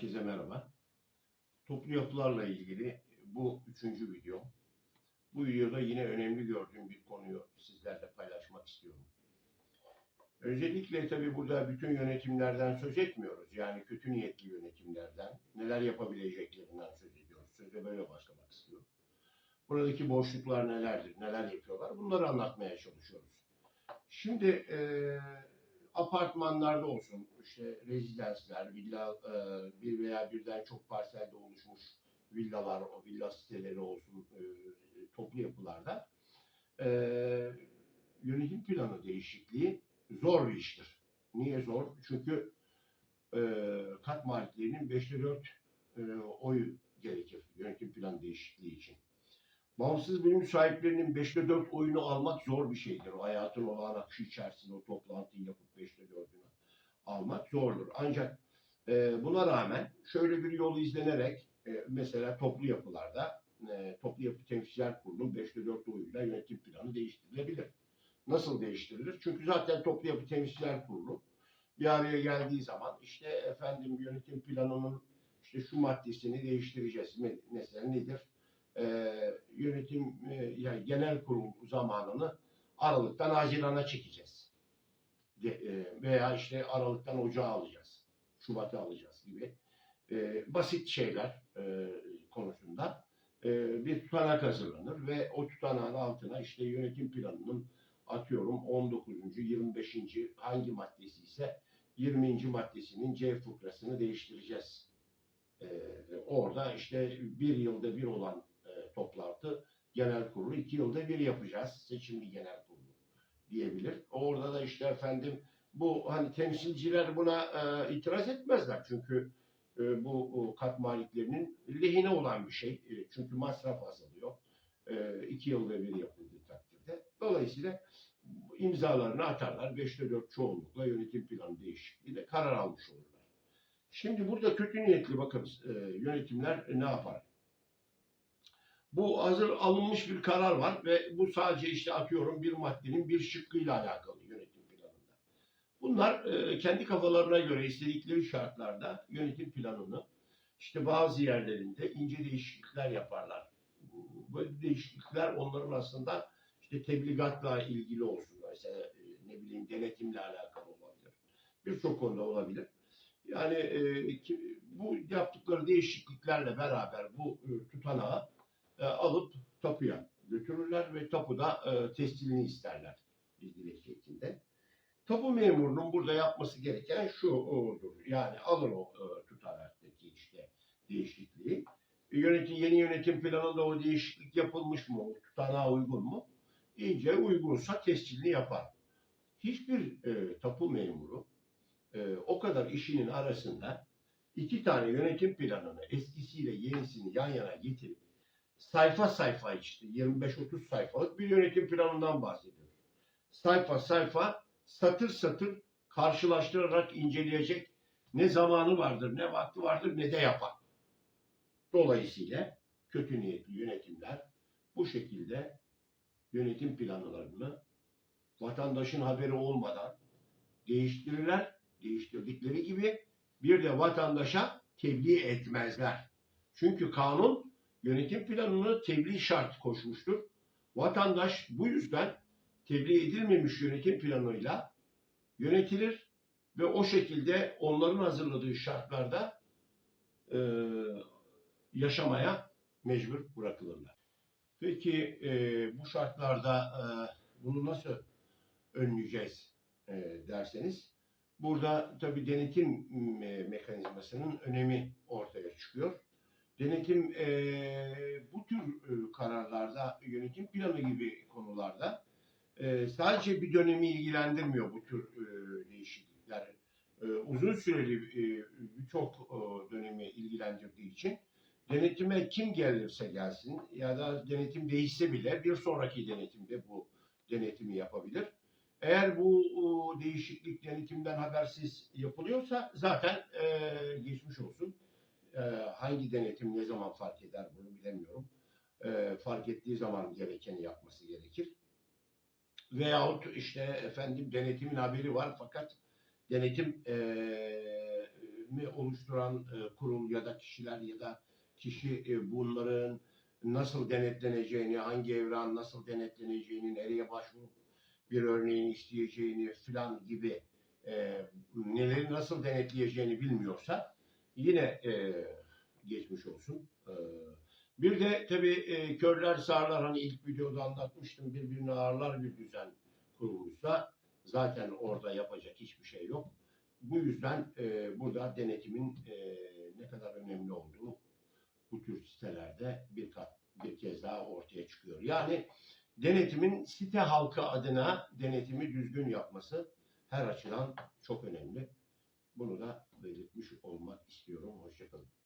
Herkese merhaba. Toplu yapılarla ilgili bu üçüncü video. Bu videoda yine önemli gördüğüm bir konuyu sizlerle paylaşmak istiyorum. Özellikle tabii burada bütün yönetimlerden söz etmiyoruz. Yani kötü niyetli yönetimlerden, neler yapabileceklerinden söz ediyoruz. Söze böyle başlamak istiyorum. Buradaki boşluklar nelerdir, neler yapıyorlar bunları anlatmaya çalışıyoruz. Şimdi eee apartmanlarda olsun, işte rezidanslar, villa, e, bir veya birden çok parselde oluşmuş villalar, o villa siteleri olsun, e, toplu yapılarda e, yönetim planı değişikliği zor bir iştir. Niye zor? Çünkü e, kat maliklerinin 5'te 4 e, oy gerekir yönetim planı değişikliği için. Bağımsız bölüm sahiplerinin 5'te 4 oyunu almak zor bir şeydir. O hayatın olağan akışı içerisinde o toplantıyı yapıp 5'te 4'ünü almak zordur. Ancak e, buna rağmen şöyle bir yol izlenerek e, mesela toplu yapılarda e, toplu yapı temsilciler kurulunun 5'te 4 oyuyla yönetim planı değiştirilebilir. Nasıl değiştirilir? Çünkü zaten toplu yapı temsilciler kurulu bir araya geldiği zaman işte efendim yönetim planının işte şu maddesini değiştireceğiz. Me- Mesela nedir? E, yönetim e, yani genel kurul zamanını Aralık'tan Haziran'a çekeceğiz. De, e, veya işte Aralık'tan Ocağa alacağız. Şubat'a alacağız gibi e, basit şeyler e, konusunda e, bir tutanak hazırlanır ve o tutanağın altına işte yönetim planının atıyorum 19. 25. hangi maddesi ise 20. maddesinin C fıkrasını değiştireceğiz. E, orada işte bir yılda bir olan toplantı genel kurulu iki yılda bir yapacağız seçimli genel kurulu diyebilir. Orada da işte efendim bu hani temsilciler buna e, itiraz etmezler çünkü e, bu o kat maliklerinin lehine olan bir şey. E, çünkü masraf azalıyor. E, iki yılda bir yapıldığı takdirde. Dolayısıyla imzalarını atarlar. Beşte dört çoğunlukla yönetim planı değişikliğiyle karar almış olurlar. Şimdi burada kötü niyetli bakın e, yönetimler ne yapar? Bu hazır alınmış bir karar var ve bu sadece işte atıyorum bir maddenin bir şıkkıyla alakalı yönetim planında. Bunlar e, kendi kafalarına göre istedikleri şartlarda yönetim planını işte bazı yerlerinde ince değişiklikler yaparlar. Bu değişiklikler onların aslında işte tebligatla ilgili olsun. Mesela e, ne bileyim denetimle alakalı olabilir. Birçok konuda olabilir. Yani e, bu yaptıkları değişikliklerle beraber bu e, tutanağı e, alıp tapuya götürürler ve tapuda e, tescilini isterler bir dilekçesinde. Tapu memurunun burada yapması gereken şu odur. Yani alır o e, tutanaktaki işte değişikliği. E, Yönetim, yeni yönetim planında o değişiklik yapılmış mı? O tutanağa uygun mu? İyice uygunsa tescilini yapar. Hiçbir e, tapu memuru e, o kadar işinin arasında iki tane yönetim planını eskisiyle yenisini yan yana getirip sayfa sayfa işte 25-30 sayfalık bir yönetim planından bahsediyoruz. Sayfa sayfa satır satır karşılaştırarak inceleyecek ne zamanı vardır, ne vakti vardır, ne de yapar. Dolayısıyla kötü niyetli yönetimler bu şekilde yönetim planlarını vatandaşın haberi olmadan değiştirirler. Değiştirdikleri gibi bir de vatandaşa tebliğ etmezler. Çünkü kanun yönetim planını tebliğ şart koşmuştur. Vatandaş bu yüzden tebliğ edilmemiş yönetim planıyla yönetilir ve o şekilde onların hazırladığı şartlarda e, yaşamaya mecbur bırakılırlar. Peki e, bu şartlarda e, bunu nasıl önleyeceğiz e, derseniz burada tabii denetim me- mekanizmasının önemi ortaya çıkıyor. Denetim e, bu tür e, kararlarda, yönetim planı gibi konularda e, sadece bir dönemi ilgilendirmiyor bu tür e, değişiklikler. E, uzun süreli e, birçok e, dönemi ilgilendirdiği için denetime kim gelirse gelsin ya da denetim değişse bile bir sonraki denetimde bu denetimi yapabilir. Eğer bu o, değişiklik denetimden habersiz yapılıyorsa zaten e, geçmiş olsun. E, hangi denetim ne zaman fark eder bunu bilemiyorum. E, fark ettiği zaman gerekeni yapması gerekir. Veyahut işte efendim denetimin haberi var fakat denetim e, mi oluşturan e, kurul ya da kişiler ya da kişi e, bunların nasıl denetleneceğini, hangi evran nasıl denetleneceğini, nereye başvurup bir örneğini isteyeceğini filan gibi e, neleri nasıl denetleyeceğini bilmiyorsa yine e, geçmiş olsun. E, bir de tabii e, körler sağırlar hani ilk videoda anlatmıştım birbirini ağırlar bir düzen kurulmuşsa zaten orada yapacak hiçbir şey yok. Bu yüzden e, burada denetimin e, ne kadar önemli olduğu bu tür sitelerde bir kat bir kez daha ortaya çıkıyor. Yani denetimin site halkı adına denetimi düzgün yapması her açıdan çok önemli. Bunu da belirtmiş olmak istiyorum. Hoşçakalın.